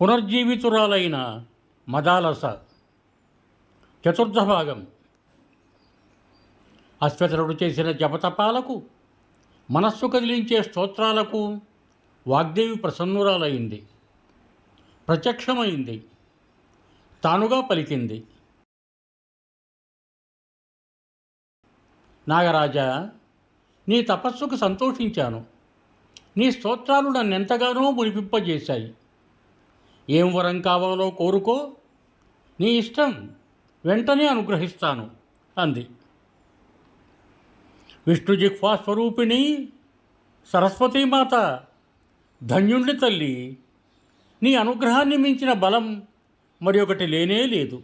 పునర్జీవితురాలైన మదాలస. చతుర్థ భాగం అశ్వతరుడు చేసిన జపతపాలకు మనస్సు కదిలించే స్తోత్రాలకు వాగ్దేవి ప్రసన్నురాలైంది. ప్రత్యక్షమైంది. తానుగా పలికింది. నాగరాజా నీ తపస్సుకు సంతోషించాను. నీ స్తోత్రాలు నన్నెంతగానో మునిపింపజేశాయి ఏం వరం కావాలో కోరుకో నీ ఇష్టం వెంటనే అనుగ్రహిస్తాను అంది. విష్ణుజిహ్వా స్వరూపిణి సరస్వతీమాత ధన్యుండి తల్లి నీ అనుగ్రహాన్ని మించిన బలం మరి ఒకటి లేనే లేదు.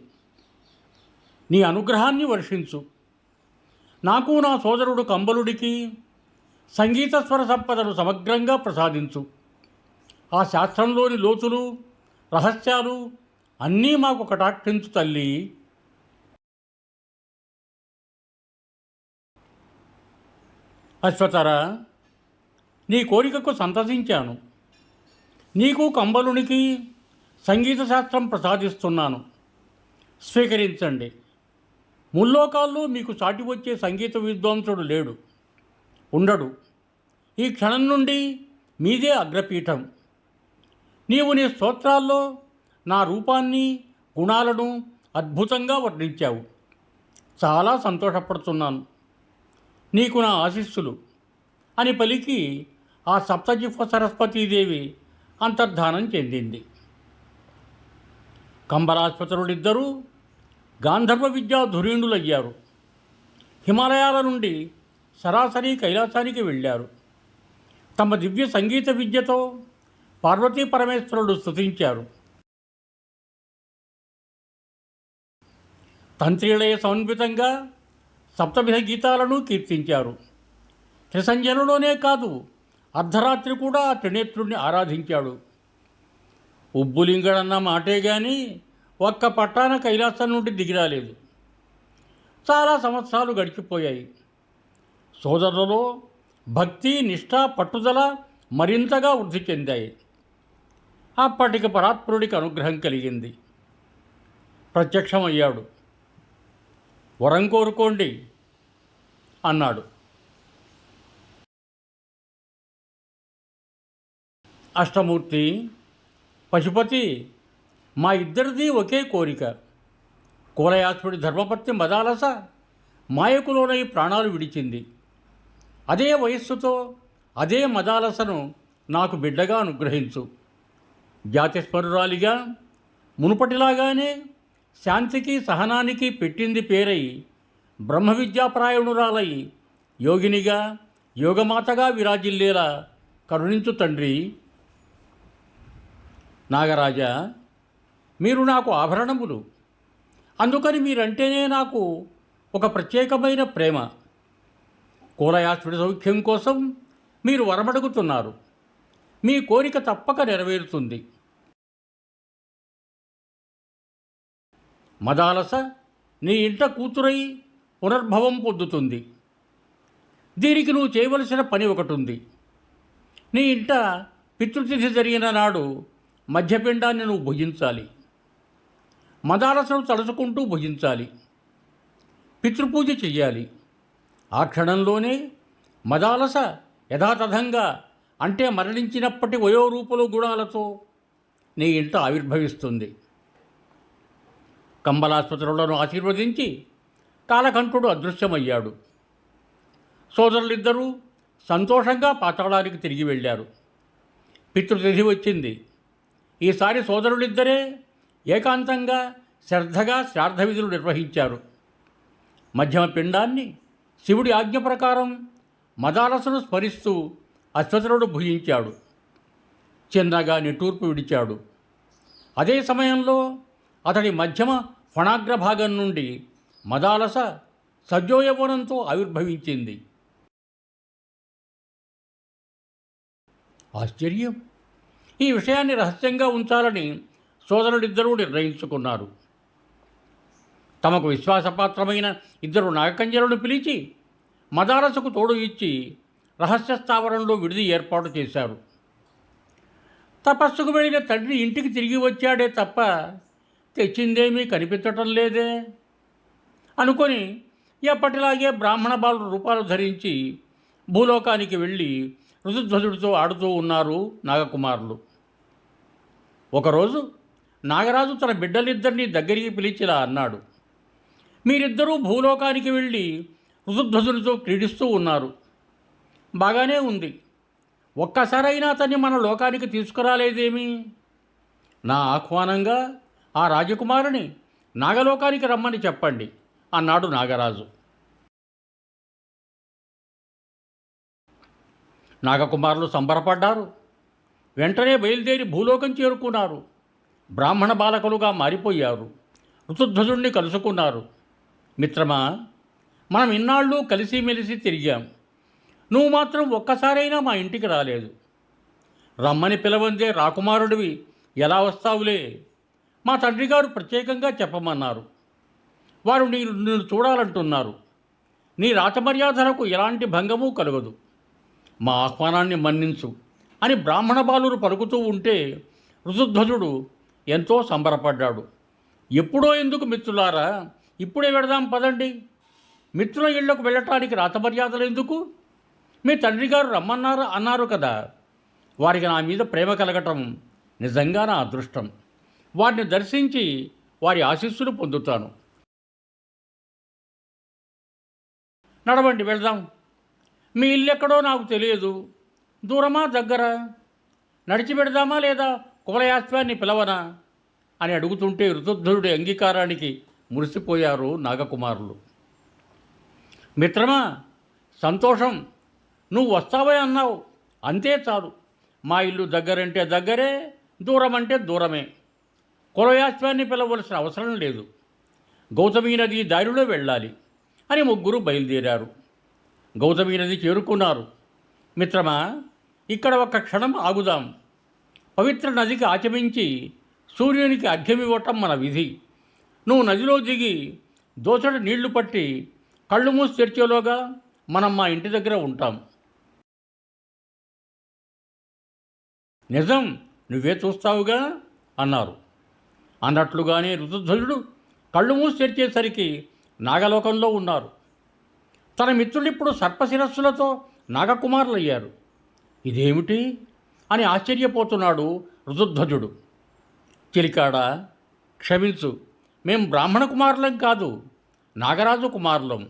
నీ అనుగ్రహాన్ని వర్షించు. నాకు నా సోదరుడు కంబలుడికి సంగీత స్వర సంపదను సమగ్రంగా ప్రసాదించు. ఆ శాస్త్రంలోని లోతులు రహస్యాలు అన్నీ మాకు కటాక్షించు తల్లి. అశ్వతర నీ కోరికకు సంతసించాను. నీకు కంబలునికి సంగీత శాస్త్రం ప్రసాదిస్తున్నాను. స్వీకరించండి. ముల్లోకాల్లో మీకు చాటి వచ్చే సంగీత విద్వాంసుడు లేడు. ఉండడు. ఈ క్షణం నుండి మీదే అగ్రపీఠం. నీవు నీ స్తోత్రాల్లో నా రూపాన్ని గుణాలను అద్భుతంగా వర్ణించావు. చాలా సంతోషపడుతున్నాను. నీకు నా ఆశీస్సులు. అని పలికి ఆ సప్తజిహ్వ సరస్వతీదేవి అంతర్ధానం చెందింది. కంబరాశ్వతరుడిద్దరూ గాంధర్వ విద్యాధురీణులయ్యారు హిమాలయాల నుండి సరాసరి కైలాసానికి వెళ్ళారు. తమ దివ్య సంగీత విద్యతో పార్వతీ పరమేశ్వరుడు స్తుతించారు. తంత్రిలయ సమన్వితంగా సప్తవిధ గీతాలను కీర్తించారు. త్రిసంజనలోనే కాదు అర్ధరాత్రి కూడా త్రినేత్రుణ్ణి త్రినేత్రుడిని ఆరాధించాడు. ఉబ్బులింగడన్న మాటే గాని ఒక్క పట్టాన కైలాసం నుండి దిగిరాలేదు. చాలా సంవత్సరాలు గడిచిపోయాయి. సోదరులలో భక్తి నిష్ఠ పట్టుదల మరింతగా వృద్ధి చెందాయి. అప్పటికి పరాత్పరుడికి అనుగ్రహం కలిగింది. ప్రత్యక్షమయ్యాడు. వరం కోరుకోండి అన్నాడు. అష్టమూర్తి పశుపతి మా ఇద్దరిది ఒకే కోరిక. కులయాసుడి ధర్మపత్ని మదాలస మాయకులోనై ప్రాణాలు విడిచింది. అదే వయస్సుతో అదే మదాలసను నాకు బిడ్డగా అనుగ్రహించు. జాతిస్మరురాలిగా మునుపటిలాగానే శాంతికి సహనానికి పెట్టింది పేరై బ్రహ్మ విద్యాప్రాయణురాలై యోగినిగా యోగమాతగా విరాజిల్లేలా కరుణించు తండ్రి. నాగరాజా మీరు నాకు ఆభరణములు. అందుకని మీరంటేనే నాకు ఒక ప్రత్యేకమైన ప్రేమ. కూలయాత్రుడి సౌఖ్యం కోసం మీరు వరమడుగుతున్నారు. మీ కోరిక తప్పక నెరవేరుతుంది. మదాలస నీ ఇంట కూతురై పునర్భవం పొందుతుంది. దీనికి నువ్వు చేయవలసిన పని ఒకటి ఉంది నీ ఇంట పితృతిథి జరిగిన నాడు మధ్యపిండాన్ని నువ్వు భుజించాలి. మదాలసను తలుచుకుంటూ భుజించాలి. పితృపూజ చెయ్యాలి. ఆ క్షణంలోనే మదాలస యథాతథంగా అంటే మరణించినప్పటి వయోరూపలు గుణాలతో నీ ఇంట ఆవిర్భవిస్తుంది. కంబలాసుపత్రులను ఆశీర్వదించి కాలకంఠుడు అదృశ్యమయ్యాడు. సోదరులిద్దరూ సంతోషంగా పాతాళానికి తిరిగి వెళ్ళారు. పితృతిథి వచ్చింది. ఈసారి సోదరులిద్దరే ఏకాంతంగా శ్రద్ధగా శ్రాద్ధ విధులు నిర్వహించారు. మధ్యమ పిండాన్ని శివుడి ఆజ్ఞ ప్రకారం మదాలసను స్మరిస్తూ అశ్వతరుడు భుజించాడు. చిన్నగా నిటూర్పు విడిచాడు. అదే సమయంలో అతడి మధ్యమ ఫణాగ్రభాగం నుండి మదాలస సజ్జోయవనంతో ఆవిర్భవించింది. ఆశ్చర్యం! ఈ విషయాన్ని రహస్యంగా ఉంచాలని సోదరుడిద్దరూ నిర్ణయించుకున్నారు. తమకు విశ్వాసపాత్రమైన ఇద్దరు నాగకంజలను పిలిచి మదారసుకు తోడు ఇచ్చి రహస్య స్థావరంలో విడిది ఏర్పాటు చేశారు. తపస్సుకు వెళ్ళిన తండ్రి ఇంటికి తిరిగి వచ్చాడే తప్ప తెచ్చిందేమీ కనిపించటం లేదే? అనుకొని ఎప్పటిలాగే బ్రాహ్మణ బాలు రూపాలు ధరించి భూలోకానికి వెళ్ళి ఋతుధ్వజుడితో ఆడుతూ ఉన్నారు నాగకుమారులు. ఒకరోజు నాగరాజు తన బిడ్డలిద్దరినీ దగ్గరికి పిలిచిలా అన్నాడు. మీరిద్దరూ భూలోకానికి వెళ్ళి ఋతుధ్వజుడితో క్రీడిస్తూ ఉన్నారు. బాగానే ఉంది. ఒక్కసారైనా అతన్ని మన లోకానికి తీసుకురాలేదేమి? నా ఆహ్వానంగా ఆ రాజకుమారుని నాగలోకానికి రమ్మని చెప్పండి అన్నాడు నాగరాజు. నాగకుమారులు సంబరపడ్డారు. వెంటనే బయలుదేరి భూలోకం చేరుకున్నారు. బ్రాహ్మణ బాలకులుగా మారిపోయారు. ఋతుధ్వజుణ్ణి కలుసుకున్నారు. మిత్రమా మనం ఇన్నాళ్ళు కలిసిమెలిసి తిరిగాం. నువ్వు మాత్రం ఒక్కసారైనా మా ఇంటికి రాలేదు. రమ్మని పిలవందే రాకుమారుడివి. ఎలా వస్తావులే? మా తండ్రి గారు ప్రత్యేకంగా చెప్పమన్నారు. వారు నీ నిన్ను చూడాలంటున్నారు. నీ రాచమర్యాదలకు ఎలాంటి భంగము కలగదు. మా ఆహ్వానాన్ని మన్నించు అని బ్రాహ్మణ బాలురు పలుకుతూ ఉంటే ఋతుధ్వజుడు ఎంతో సంబరపడ్డాడు. ఎప్పుడో ఎందుకు మిత్రులారా ఇప్పుడే వెడదాం పదండి. మిత్రుల ఇళ్ళకు వెళ్ళటానికి రాతమర్యాదలు ఎందుకు? మీ తండ్రి గారు రమ్మన్నారు అన్నారు కదా. వారికి నా మీద ప్రేమ కలగటం నిజంగా నా అదృష్టం. వారిని దర్శించి వారి ఆశీస్సులు పొందుతాను. నడవండి వెళ్దాం. మీ ఇల్లు ఎక్కడో నాకు తెలియదు. దూరమా దగ్గర? నడిచి పెడదామా లేదా కులయాస్వాన్ని పిలవనా? అని అడుగుతుంటే ఋతుధ్రుడి అంగీకారానికి మురిసిపోయారు నాగకుమారులు. మిత్రమా సంతోషం. నువ్వు వస్తావే అన్నావు. అంతే చాలు. మా ఇల్లు దగ్గరంటే దగ్గరే దూరం అంటే దూరమే. కులయాస్వాన్ని పిలవలసిన అవసరం లేదు. గౌతమీ నది దారిలో వెళ్ళాలి అని ముగ్గురు బయలుదేరారు. గౌతమీ నది చేరుకున్నారు. మిత్రమా ఇక్కడ ఒక క్షణం ఆగుదాం. పవిత్ర నదికి ఆచమించి సూర్యునికి అర్ఘ్యమివ్వటం మన విధి. నువ్వు నదిలో దిగి దోచడు నీళ్ళు పట్టి కళ్ళు మూసి తెరిచేలోగా మనం మా ఇంటి దగ్గర ఉంటాం. నిజం నువ్వే చూస్తావుగా? అన్నారు. అన్నట్లుగానే ఋతుధ్వజుడు కళ్ళు మూసి తెరిచేసరికి నాగలోకంలో ఉన్నారు. తన మిత్రుడిప్పుడు సర్పశిరస్సులతో నాగకుమారులయ్యారు. ఇదేమిటి? అని ఆశ్చర్యపోతున్నాడు ఋతుధ్వజుడు. చిలికాడ క్షమించు మేం బ్రాహ్మణ కుమారులం కాదు నాగరాజు కుమారులం.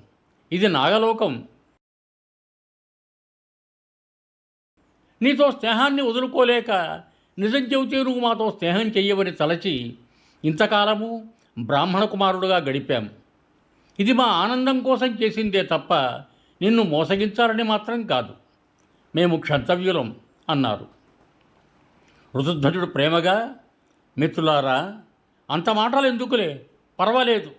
ఇది నాగలోకం. నీతో స్నేహాన్ని వదులుకోలేక నిజం చెబితే నువ్వు మాతో స్నేహం చెయ్యవని తలచి ఇంతకాలము బ్రాహ్మణ కుమారుడుగా గడిపాం. ఇది మా ఆనందం కోసం చేసిందే తప్ప నిన్ను మోసగించాలని మాత్రం కాదు. మేము క్షంతవ్యులం అన్నారు. ఋతుధ్వజుడు ప్రేమగా మిత్రులారా అంత మాటలు ఎందుకులే? పర్వాలేదు.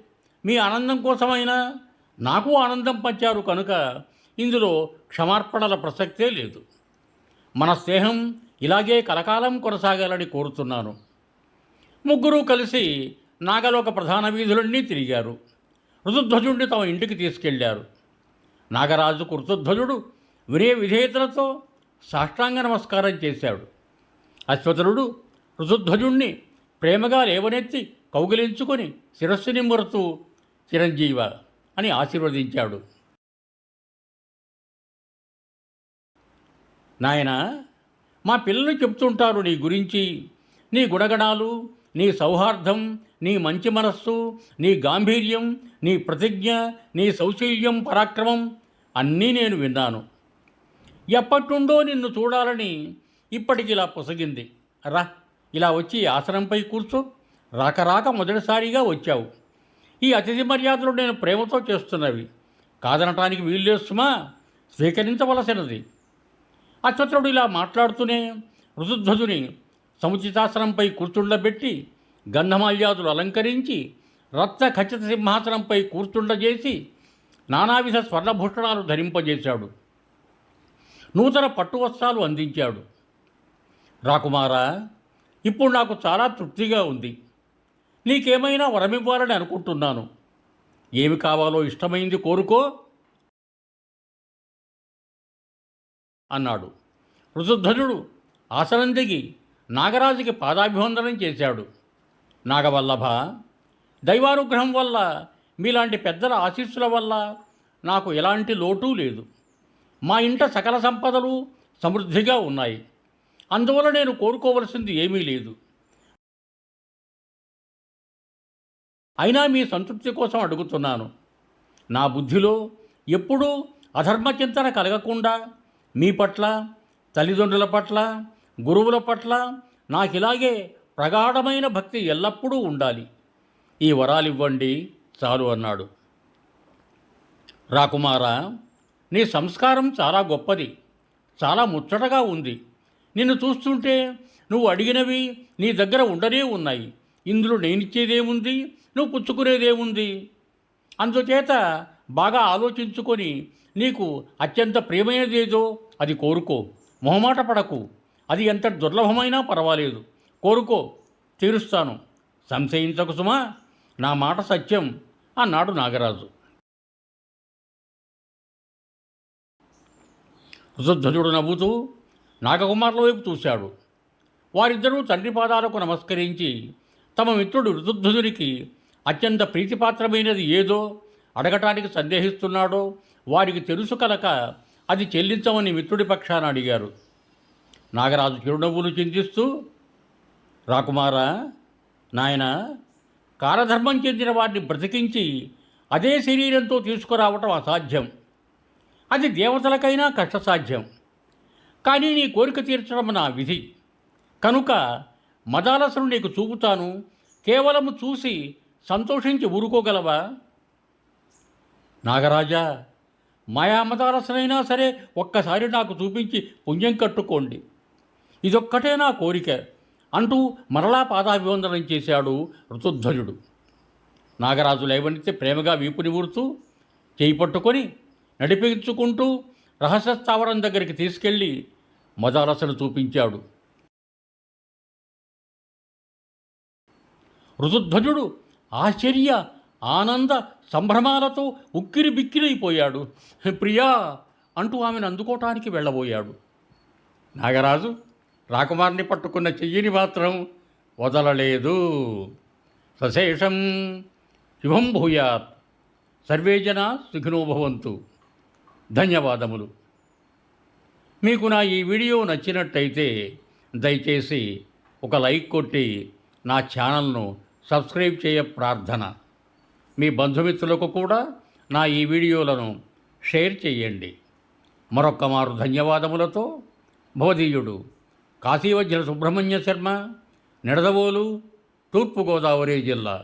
మీ ఆనందం కోసమైనా నాకు ఆనందం పంచారు కనుక ఇందులో క్షమార్పణల ప్రసక్తే లేదు. మన స్నేహం ఇలాగే కలకాలం కొనసాగాలని కోరుతున్నాను. ముగ్గురూ కలిసి నాగలోక ప్రధాన వీధులన్నీ తిరిగారు. ఋతుధ్వజుడిని తమ ఇంటికి తీసుకెళ్ళారు. నాగరాజుకు ఋతుధ్వజుడు వినయ విధేయతలతో సాష్టాంగ నమస్కారం చేశాడు. అశ్వతరుడు ఋతుధ్వజుణ్ణి ప్రేమగా లేవనెత్తి కౌగిలించుకొని శిరస్సు నిమ్మరుతూ చిరంజీవ అని ఆశీర్వదించాడు. నాయన మా పిల్లలు చెప్తుంటారు నీ గురించి నీ గుణగణాలు నీ సౌహార్దం నీ మంచి మనస్సు నీ గాంభీర్యం నీ ప్రతిజ్ఞ నీ సౌశీల్యం పరాక్రమం అన్నీ నేను విన్నాను. ఎప్పటినుండో నిన్ను చూడాలని ఇప్పటికి ఇలా పొసగింది. రా ఇలా వచ్చి ఆసనంపై కూర్చో. రాక రాక మొదటిసారిగా వచ్చావు. ఈ అతిథి మర్యాదలు నేను ప్రేమతో చేస్తున్నవి. కాదనటానికి వీల్లేస్తుమా స్వీకరించవలసినది. అశ్వత్రుడు ఇలా మాట్లాడుతూనే ఋతుధ్వజుని సముచితాసనంపై కూర్చుండబెట్టి గంధమాల్యాదులు అలంకరించి రత్న ఖచ్చిత సింహాసనంపై కూర్చుండజేసి నానావిధ స్వర్ణభూషణాలు ధరింపజేశాడు. నూతన పట్టు వస్త్రాలు అందించాడు. రాకుమారా ఇప్పుడు నాకు చాలా తృప్తిగా ఉంది. నీకేమైనా వరమివ్వాలని అనుకుంటున్నాను. ఏమి కావాలో ఇష్టమైంది కోరుకో అన్నాడు. ఋతుధ్వజుడు ఆసనం దిగి నాగరాజుకి పాదాభివందనం చేశాడు. నాగవల్లభ దైవానుగ్రహం వల్ల మీలాంటి పెద్దల ఆశీస్సుల వల్ల నాకు ఎలాంటి లోటు లేదు. మా ఇంట సకల సంపదలు సమృద్ధిగా ఉన్నాయి. అందువల్ల నేను కోరుకోవలసింది ఏమీ లేదు. అయినా మీ సంతృప్తి కోసం అడుగుతున్నాను. నా బుద్ధిలో ఎప్పుడూ అధర్మ చింతన కలగకుండా మీ పట్ల తల్లిదండ్రుల పట్ల గురువుల పట్ల నాకు ఇలాగే ప్రగాఢమైన భక్తి ఎల్లప్పుడూ ఉండాలి. ఈ వరాలివ్వండి చాలు అన్నాడు. రాకుమారా నీ సంస్కారం చాలా గొప్పది చాలా ముచ్చటగా ఉంది. నిన్ను చూస్తుంటే నువ్వు అడిగినవి నీ దగ్గర ఉండనే ఉన్నాయి. ఇందులో నేనిచ్చేదేముంది? నువ్వు పుచ్చుకునేదేముంది? అందుచేత బాగా ఆలోచించుకొని నీకు అత్యంత ప్రియమైనదేదో అది కోరుకో. మొహమాట పడకు. అది ఎంత దుర్లభమైనా పర్వాలేదు. కోరుకో తీరుస్తాను. సంశయించకు సుమా నా మాట సత్యం అన్నాడు నాగరాజు. ఋతుధ్వజుడు నవ్వుతూ నాగకుమారుల వైపు చూశాడు. వారిద్దరూ తండ్రి పాదాలకు నమస్కరించి తమ మిత్రుడు ఋతుధ్వజునికి అత్యంత ప్రీతిపాత్రమైనది ఏదో అడగటానికి సందేహిస్తున్నాడో వారికి తెలుసు కనుక అది చెల్లించమని మిత్రుడి పక్షాన అడిగారు. నాగరాజు చిరునవ్వును చింతిస్తూ రాకుమారా నాయన కాలధర్మం చెందిన వాటిని బ్రతికించి అదే శరీరంతో తీసుకురావటం అసాధ్యం. అది దేవతలకైనా కష్టసాధ్యం. కానీ నీ కోరిక తీర్చడం నా విధి. కనుక మదాలసను నీకు చూపుతాను. కేవలము చూసి సంతోషించి ఊరుకోగలవా? నాగరాజా మాయామదాలసనైనా సరే ఒక్కసారి నాకు చూపించి పుణ్యం కట్టుకోండి. ఇదొక్కటే నా కోరిక అంటూ మరలా పాదాభివందనం చేశాడు ఋతుధ్వజుడు. నాగరాజు లేవనెత్తి ప్రేమగా వీపుని నివురుతూ చేయి పట్టుకొని నడిపించుకుంటూ రహస్య స్థావరం దగ్గరికి తీసుకెళ్ళి మదారసను చూపించాడు. ఋతుధ్వజుడు ఆశ్చర్య ఆనంద సంభ్రమాలతో ఉక్కిరి బిక్కిరైపోయాడు ప్రియా అంటూ ఆమెను అందుకోవటానికి వెళ్ళబోయాడు. నాగరాజు రాకుమార్ని పట్టుకున్న చెయ్యిని మాత్రం వదలలేదు. సశేషం శుభం భూయాత్. సర్వే జన సుఖినో ధన్యవాదములు. మీకు నా ఈ వీడియో నచ్చినట్టయితే దయచేసి ఒక లైక్ కొట్టి నా ఛానల్ను సబ్స్క్రైబ్ చేయ ప్రార్థన. మీ బంధుమిత్రులకు కూడా నా ఈ వీడియోలను షేర్ చేయండి. మరొక్క మారు ధన్యవాదములతో బోధీయుడు కాశీవజ్ర సుబ్రహ్మణ్య శర్మ నిడదవోలు తూర్పుగోదావరి జిల్లా